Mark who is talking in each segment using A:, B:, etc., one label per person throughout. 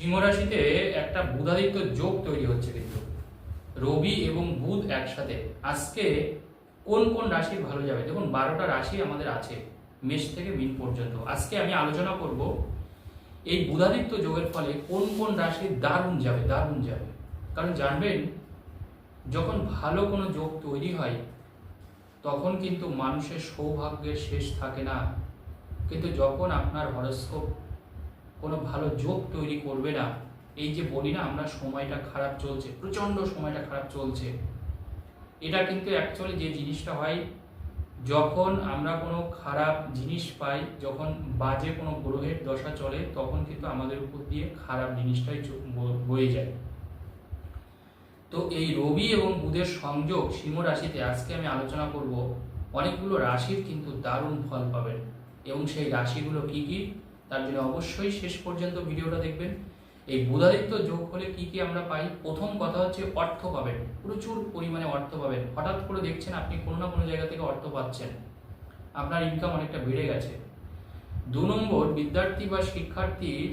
A: সিংহ রাশিতে একটা বুধাদিত্য যোগ তৈরি হচ্ছে কিন্তু। রবি এবং বুধ একসাথে। আজকে কোন কোন রাশি ভালো যাবে? দেখুন, বারোটা রাশি আমাদের আছে, মেষ থেকে মিন পর্যন্ত। আজকে আমি আলোচনা করব এই বুধাদিত্য যোগের ফলে কোন কোন রাশি দারুণ যাবে দারুণ যাবে। কারণ জানবেন, যখন ভালো কোনো যোগ তৈরি হয়, তখন কিন্তু মানুষের সৌভাগ্যের শেষ থাকে না। কিন্তু যখন আপনার হরস্কোপ কোনো ভালো যোগ তৈরি করবে না। এই যে বলি না, আমরা সময়টা খারাপ চলছে, প্রচণ্ড সময়টা খারাপ চলছে। এটা কিন্তু অ্যাকচুয়ালি যে জিনিসটা হয়, যখন আমরা কোনো খারাপ জিনিস পাই, যখন বাজে কোনো গ্রহের দশা চলে, তখন কিন্তু আমাদের উপর দিয়ে খারাপ জিনিসটাই বয়ে যায়। তো এই রবি এবং বুধের সংযোগ সিংহ রাশিতে আজকে আমি আলোচনা করব, অনেকগুলো রাশির কিন্তু দারুণ ফল পাবেন। এবং সেই রাশিগুলো কি কি? তার জন্য অবশ্যই শেষ পর্যন্ত ভিডিওটা দেখবেন। এই বুধাদিত্য যোগ হলে কি কি আমরা পাই? প্রথম কথা হচ্ছে অর্থ পাবেন। প্রচুর পরিমাণে অর্থ পাবেন। হঠাৎ করে দেখছেন আপনি কোনো না কোনো জায়গা থেকে অর্থ পাচ্ছেন। আপনার ইনকাম অনেকটা বেড়ে গেছে। দু নম্বর, বিদ্যার্থী বা শিক্ষার্থীর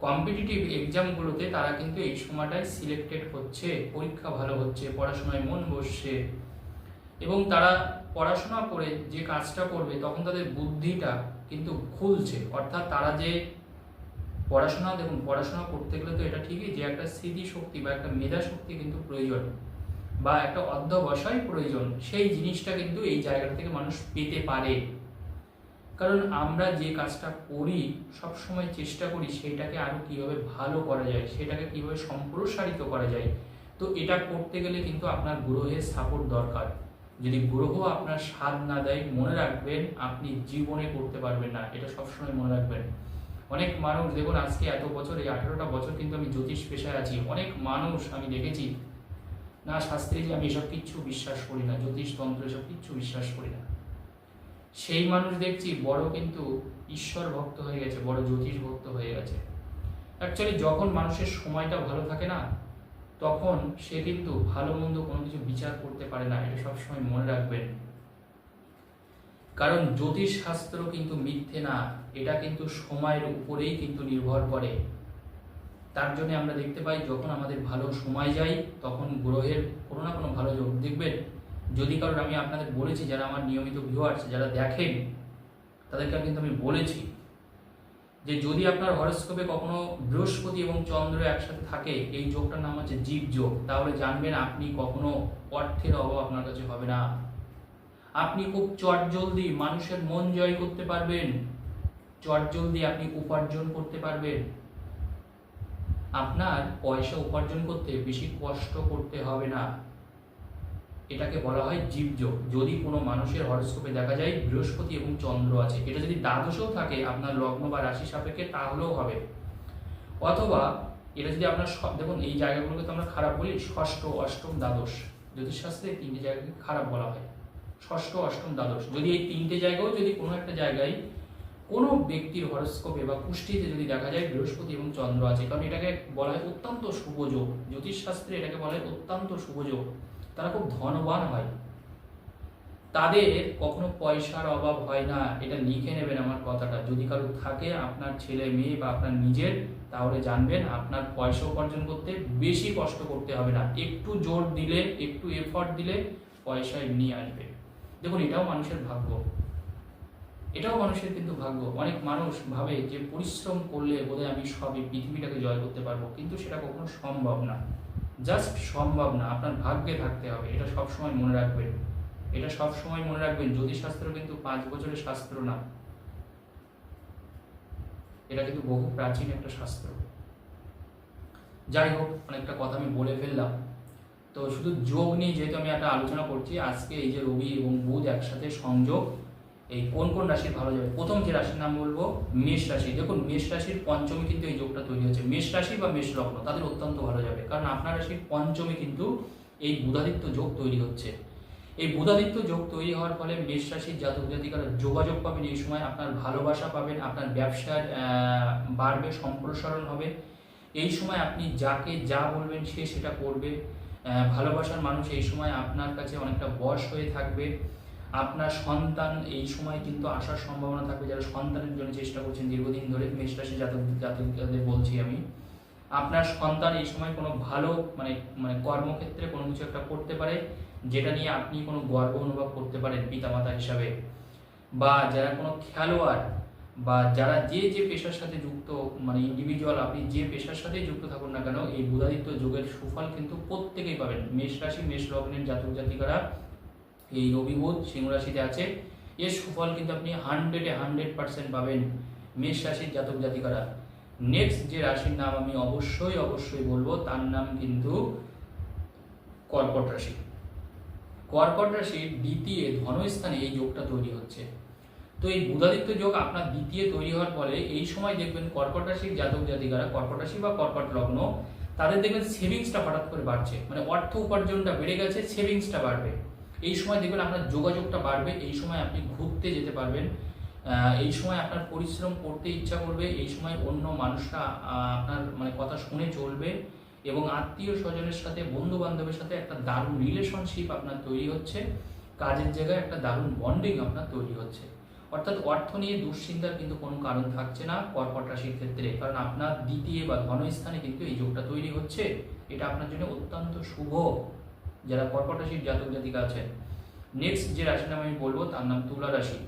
A: কম্পিটিটিভ এক্সামগুলোতে তারা কিন্তু এই সময়টায় সিলেক্টেড হচ্ছে, পরীক্ষা ভালো হচ্ছে, পড়াশোনায় মন বসছে। এবং তারা পড়াশোনা করে যে কাজটা করবে, তখন তাদের বুদ্ধিটা কিন্তু খুলছে। অর্থাৎ তারা যে পড়াশোনা দেখুন, পড়াশোনা করতে গেলে তো এটা ঠিকই যে একটা স্মৃতিশক্তি বা একটা মেধা শক্তি কিন্তু প্রয়োজন বা একটা অধ্যবসায় প্রয়োজন। সেই জিনিসটা কিন্তু এই জায়গাটা থেকে মানুষ পেতে পারে। কারণ আমরা যে কাজটা করি, সবসময় চেষ্টা করি সেটাকে আরও কীভাবে ভালো করা যায়, সেটাকে কীভাবে সম্প্রসারিত করা যায়। তো এটা করতে গেলে কিন্তু আপনার গ্রহের সাপোর্ট দরকার। যদি গ্রহ আপনার স্বাদ না দেয়, মনে রাখবেন আপনি জীবনে করতে পারবেন না। এটা সবসময় মনে রাখবেন। অনেক মানুষ, দেখুন আজকে এত বছর, এই আঠেরোটা বছর কিন্তু আমি জ্যোতিষ পেশায় আছি। অনেক মানুষ আমি দেখেছি, না, শাস্ত্রে যে আমি এসব কিচ্ছু বিশ্বাস করি না, জ্যোতিষ তন্ত্র এসব কিচ্ছু বিশ্বাস করি না। সেই মানুষ দেখছি, বড় কিন্তু ঈশ্বর ভক্ত হয়ে গেছে, বড় জ্যোতিষ ভক্ত হয়ে গেছে। অ্যাকচুয়ালি যখন মানুষের সময়টা ভালো থাকে না তখন সে কিন্তু ভালো মন্দ কোনো কিছু বিচার করতে পারে না, এটা সবসময় মনে রাখবেন। কারণ জ্যোতিষ শাস্ত্র কিন্তু মিথ্যে না, এটা কিন্তু সময়ের উপরেই কিন্তু নির্ভর করে। তার জন্য আমরা দেখতে পাই, যখন আমাদের ভালো সময় যায়, তখন গ্রহের কোনো না কোনো ভালো যোগ দেখবেন। যদি কারণ আমি আপনাদের বলেছি, যারা আমার নিয়মিত ভিউ ভিউয়ার্স যারা দেখেন, তাদেরকে কিন্তু আমি বলেছি যে যদি আপনার হরস্কোপে কখনো বৃহস্পতি এবং চন্দ্র একসাথে থাকে, এই যোগটার নাম হচ্ছে জীব যোগ, তাহলে জানবেন আপনি কখনো অর্থের অভাব আপনার কাছে হবে না। আপনি খুব চটজলদি মানুষের মন জয় করতে পারবেন, চটজলদি আপনি উপার্জন করতে পারবেন। আপনার পয়সা উপার্জন করতে বেশি কষ্ট করতে হবে না। এটাকে বলা হয় জীবযোগ। যদি কোনো মানুষের হরস্কোপে দেখা যায় বৃহস্পতি এবং চন্দ্র আছে, এটা যদি দ্বাদশেও থাকে, আপনার লগ্ন বা রাশি সাপেক্ষে তাহলেও হবে। অথবা এটা যদি আপনার স- দেখুন, এই জায়গাগুলোকে তো আমরা খারাপ বলি, ষষ্ঠ, অষ্টম, দ্বাদশ। জ্যোতিষশাস্ত্রে তিনটে জায়গাকে খারাপ বলা হয়। ষষ্ঠ, অষ্টম, দ্বাদশ। যদি এই তিনটে জায়গাও যদি কোনো একটা জায়গায় কোনো ব্যক্তির হরস্কোপে বা পুষ্টিতে যদি দেখা যায় বৃহস্পতি এবং চন্দ্র আছে, কারণ এটাকে বলা হয় অত্যন্ত শুভযোগ জ্যোতিষশাস্ত্রে এটাকে বলা হয় অত্যন্ত শুভযোগ তারা খুব ধনবান হয়। তাদের কখনো পয়সার অভাব হয় না। এটা লিখে নেবেন আমার কথাটা। যদি কারও থাকে আপনার ছেলে মেয়ে বা আপনার নিজের, তাহলে জানবেন আপনার পয়সা উপার্জন করতে বেশি কষ্ট করতে হবে না। একটু জোর দিলে, একটু এফর্ট দিলে পয়সা এমনি আসবে। দেখুন, এটাও মানুষের ভাগ্য। এটাও মানুষের কিন্তু ভাগ্য। অনেক মানুষ ভাবে যে, পরিশ্রম করলে বোধহয় আমি সবই পৃথিবীটাকে জয় করতে পারব। কিন্তু সেটা কখনো সম্ভব না। জাস্ট সম্ভব না, আপনার ভাগ্যে থাকতে হবে, এটা সবসময় মনে রাখবেন। এটা সবসময় মনে রাখবেন, জ্যোতিষশাস্ত্র কিন্তু পাঁচ বছরের শাস্ত্র না। এটা কিন্তু বহু প্রাচীন একটা শাস্ত্র। যাই হোক অনেকটা কথা আমি বলে ফেললাম। তো শুধু যোগ নিয়ে যেহেতু আমি একটা আলোচনা করছি, আজকে এই যে রবি এবং বুধ একসাথে সংযোগ এই কোন কোন রাশির ভালো যাবে? প্রথম যে রাশির নাম বলব, মেষ রাশি। দেখুন, মেষ রাশির পঞ্চমী কিন্তু এই যোগটা তৈরি হচ্ছে মেষ রাশি বা মেষ লগ্ন, তাদের অত্যন্ত ভালো যাবে। কারণ আপনার রাশির পঞ্চমী কিন্তু এই বুধাদিত্য যোগ তৈরি হচ্ছে। এই বুধাদিত্য যোগ তৈরি হওয়ার ফলে মেষ রাশির জাতক জাতিকারা যোগাযোগ পাবেন এই সময়, আপনার ভালোবাসা পাবেন, আপনার ব্যবসার বাড়বে, সম্প্রসারণ হবে। এই সময় আপনি যাকে যা বলবেন সে সেটা করবে। ভালোবাসার মানুষ এই সময় আপনার কাছে অনেকটা বশ হয়ে থাকবে। আপনার সন্তান এই সময় কিন্তু আসার সম্ভাবনা থাকবে, যারা সন্তানের জন্য চেষ্টা করছেন দীর্ঘদিন ধরে মেষ রাশি জাতক, জাতকদের বলছি আমি। আপনার সন্তান এই সময় কোনো ভালো মানে মানে কর্মক্ষেত্রে কোনো কিছু একটা করতে পারে, যেটা নিয়ে আপনি কোনো গর্ব অনুভব করতে পারেন পিতামাতা হিসাবে। বা যারা কোনো খেলোয়াড়, বা যারা যে যে পেশার সাথে যুক্ত মানে ইন্ডিভিজুয়াল আপনি যে পেশার সাথে যুক্ত থাকুন না কেন, এই বুধাদিত্য যোগের সুফল কিন্তু প্রত্যেকেই পাবেন। মেষ রাশি মেষ লগ্নের জাতক জাতিকারা এই রবি বুধ সিংহ রাশিতে আছে। এর সুফল কিন্তু আপনি হান্ড্রেডে হান্ড্রেড পার্সেন্ট পাবেন মেষ রাশির জাতক জাতিকারা। নেক্সট যে রাশির নাম আমি অবশ্যই অবশ্যই বলব, তার নাম কিন্তু কর্কট রাশি। কর্কট রাশির দ্বিতীয় ধনস্থানে এই যোগটা তৈরি হচ্ছে। তো এই বুধাদিত্য যোগ আপনার দ্বিতীয় তৈরি হওয়ার ফলে এই সময় দেখবেন কর্কট রাশির জাতক জাতিকারা, কর্কট রাশি বা কর্কট লগ্ন, তাদের দেখবেন সেভিংসটা হঠাৎ করে বাড়ছে। মানে অর্থ উপার্জনটা বেড়ে গেছে সেভিংসটা বাড়বে। এই সময় দেখবেন আপনার যোগাযোগটা বাড়বে, এই সময় আপনি ঘুরতে যেতে পারবেন এই সময় আপনার পরিশ্রম করতে ইচ্ছা করবে, এই সময় অন্য মানুষরা আপনার মানে কথা শুনে চলবে এবং আত্মীয় স্বজনের সাথে বন্ধু বান্ধবের সাথে একটা দারুণ রিলেশনশিপ আপনার তৈরি হচ্ছে, কাজের জায়গায় একটা দারুণ বন্ডিং আপনার তৈরি হচ্ছে। অর্থাৎ অর্থ নিয়ে দুশ্চিন্তার কিন্তু কোনো কারণ থাকছে না, কর্কট রাশির ক্ষেত্রে, কারণ আপনার দ্বিতীয় বা ধনস্থানে কিন্তু এই যোগটা তৈরি হচ্ছে, এটা আপনার জন্য অত্যন্ত শুভ। যারা কর্কট রাশির জাতক জাতিকা আছেন। নেক্সট যে রাশির নাম আমি বলব, তার নাম তুলা রাশি।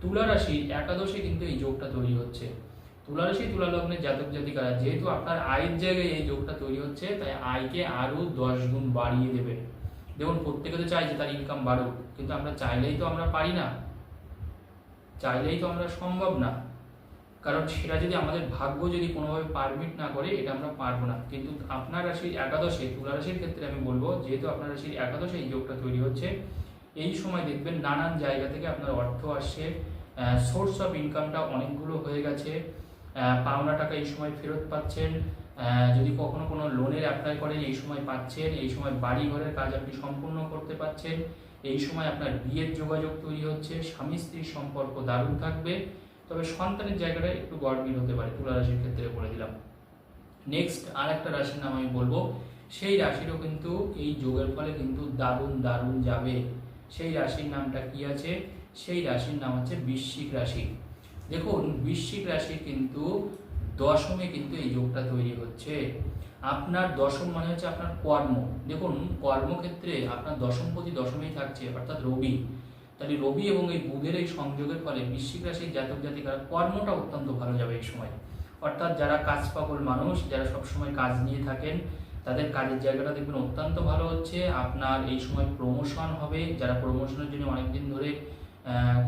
A: তুলা রাশি একাদশে কিন্তু এই যোগটা তৈরি হচ্ছে। তুলা রাশি, তুলা লগ্নের জাতক জাতিকারা, যেহেতু আপনার আয়ের জায়গায় এই যোগটা তৈরি হচ্ছে, তাই আয়কে আরও দশ গুণ বাড়িয়ে দেবে। দেখুন প্রত্যেকে তো চাই যে তার ইনকাম বাড়ুক, কিন্তু আমরা চাইলেই তো আমরা পারি না। চাইলেই তো আমরা সম্ভব না। কারণ সেটা যদি আমাদের ভাগ্য যদি কোনোভাবে পারমিট না করে, এটা আমরা পারব না। কিন্তু আপনার রাশির একাদশে, তুলা রাশির ক্ষেত্রে আমি বলব, যেহেতু আপনার রাশির একাদশে এই যোগটা তৈরি হচ্ছে, এই সময় দেখবেন নানান জায়গা থেকে আপনার অর্থ আসছে সোর্স অফ ইনকামটা অনেকগুলো হয়ে গেছে পাওনা টাকা এই সময় ফেরত পাচ্ছেন যদি কখনো কোনো লোনের অ্যাপ্লাই করেন, এই সময় পাচ্ছেন, এই সময় বাড়ি ঘরের কাজ আপনি সম্পূর্ণ করতে পারছেন এই সময় আপনার বিয়ের যোগাযোগ তৈরি হচ্ছে স্বামী স্ত্রীর সম্পর্ক দারুণ থাকবে তবে সন্তানের জায়গাটা একটু গড়মিল হতে পারে, তুলা রাশির ক্ষেত্রে বলে দিলাম। নেক্সট আর একটা রাশির নাম আমি বলব। সেই রাশিরও কিন্তু এই যোগের ফলে কিন্তু দারুণ দারুণ যাবে। সেই রাশির নামটা কি আছে? সেই রাশির নাম হচ্ছে বৃশ্চিক রাশি। দেখুন, বৃশ্চিক রাশি কিন্তু দশমে কিন্তু এই যোগটা তৈরি হচ্ছে। আপনার দশম মানে হচ্ছে আপনার কর্ম। দেখুন, কর্মক্ষেত্রে আপনার দশমপতি দশমেই থাকছে, অর্থাৎ রবি। তাহলে রবি এবং এই বুধের এই সংযোগের ফলে বৃশ্চিক রাশির জাতক জাতিকার কর্মটা অত্যন্ত ভালো যাবে এই সময়। অর্থাৎ যারা কাজ পাগল মানুষ, যারা সবসময় কাজ নিয়ে থাকেন, তাদের কাজের জায়গাটা দেখবেন অত্যন্ত ভালো হচ্ছে। আপনার এই সময় প্রমোশন হবে। যারা প্রমোশনের জন্য অনেকদিন ধরে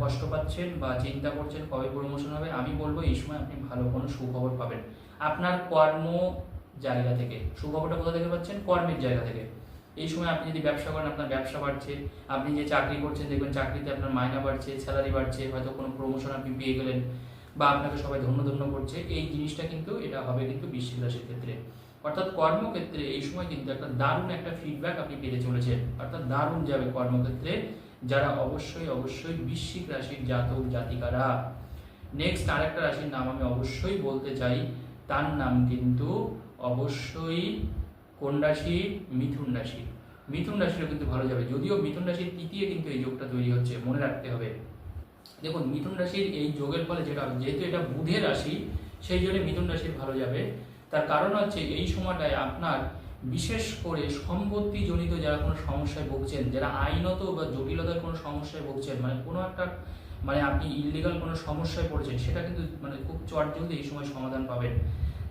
A: কষ্ট পাচ্ছেন বা চিন্তা করছেন কবে প্রমোশন হবে, আমি বলব এই সময় আপনি ভালো কোনো সুখবর পাবেন। আপনার কর্ম জায়গা থেকে, সুখবরটা কোথা থেকে পাচ্ছেন? কর্মের জায়গা থেকে। এই সময় আপনি যদি ব্যবসা করেন, আপনার ব্যবসা বাড়ছে, আপনি যে চাকরি করছেন, দেখবেন চাকরিতে আপনার মায়না বাড়ছে স্যালারি বাড়ছে, হয়তো কোনো প্রমোশন আপনি পেয়ে গেলেন বা আপনাকে সবাই ধন্য ধন্য করছে, এই জিনিসটা কিন্তু এটা হবে কিন্তু বৃশ্চিক রাশির ক্ষেত্রে। অর্থাৎ কর্মক্ষেত্রে এই সময় কিন্তু একটা দারুণ একটা ফিডব্যাক আপনি পেতে চলেছেন। অর্থাৎ দারুণ যাবে কর্মক্ষেত্রে যারা অবশ্যই অবশ্যই বৃশ্চিক রাশির জাতক, জাতিকারা। নেক্সট আরেকটা রাশির নাম আমি অবশ্যই বলতে চাই, তার নাম কিন্তু অবশ্যই কোন রাশি? মিথুন রাশি। মিথুন রাশিরও কিন্তু ভালো যাবে। যদিও মিথুন রাশির তৃতীয় কিন্তু এই যোগটা তৈরি হচ্ছে, মনে রাখতে হবে। দেখুন, মিথুন রাশির এই যোগের ফলে যেটা, যেহেতু এটা বুধের রাশি, সেই জন্য মিথুন রাশির ভালো যাবে। তার কারণ হচ্ছে এই সময়টায় আপনার বিশেষ করে সম্পত্তি জনিত যারা কোনো সমস্যায় ভুগছেন, যারা আইনত বা জটিলতার কোনো সমস্যায় ভুগছেন মানে কোনো একটা মানে আপনি ইলিগাল কোনো সমস্যায় পড়েছেন, সেটা কিন্তু মানে খুব চট জলদি এই সময় সমাধান পাবেন।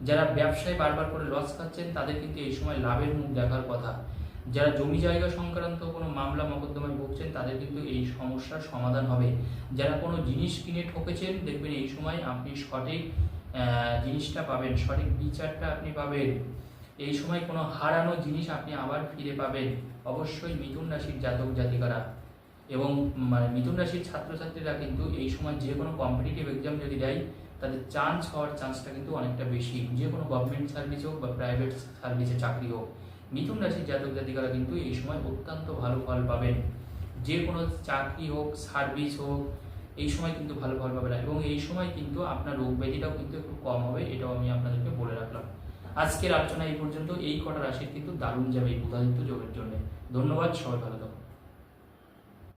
A: যারা ব্যবসায় বারবার করে লস খাচ্ছেন, তাদের কিন্তু এই সময় লাভের মুখ দেখার কথা। যারা জমি জায়গা সংক্রান্ত কোনো মামলা মকদ্দমায় ভুগছেন, তাদের কিন্তু এই সমস্যার সমাধান হবে। যারা কোনো জিনিস কিনে ঠকেছেন, দেখবেন এই সময় আপনি সঠিক জিনিসটা পাবেন, সঠিক বিচারটা আপনি পাবেন। এই সময় কোনো হারানো জিনিস আপনি আবার ফিরে পাবেন। অবশ্যই মিথুন রাশির জাতক জাতিকারা এবং মানে মিথুন রাশির ছাত্রছাত্রীরা কিন্তু এই সময় যে কোনো কম্পিটিটিভ এক্সাম যদি দেয় তাদের চান্স হওয়ার চান্সটা কিন্তু অনেকটা বেশি। যে কোনো গভর্নমেন্ট সার্ভিস হোক বা প্রাইভেট সার্ভিসে চাকরি হোক, মিথুন রাশির জাতক জাতিকারা কিন্তু এই সময় অত্যন্ত ভালো ফল পাবেন। যে কোনো চাকরি হোক সার্ভিস হোক, এই সময় কিন্তু ভালো ফল পাবেন এবং এই সময় কিন্তু আপনার রোগ ব্যাধিটাও কিন্তু একটু কম হবে, এটাও আমি আপনাদেরকে বলে রাখলাম। আজকের আলোচনা এই পর্যন্ত। এই কটা রাশির কিন্তু দারুণ যাবে এই বুধাদিত্য যোগের জন্য। ধন্যবাদ, সবাই ভালো থাকুন।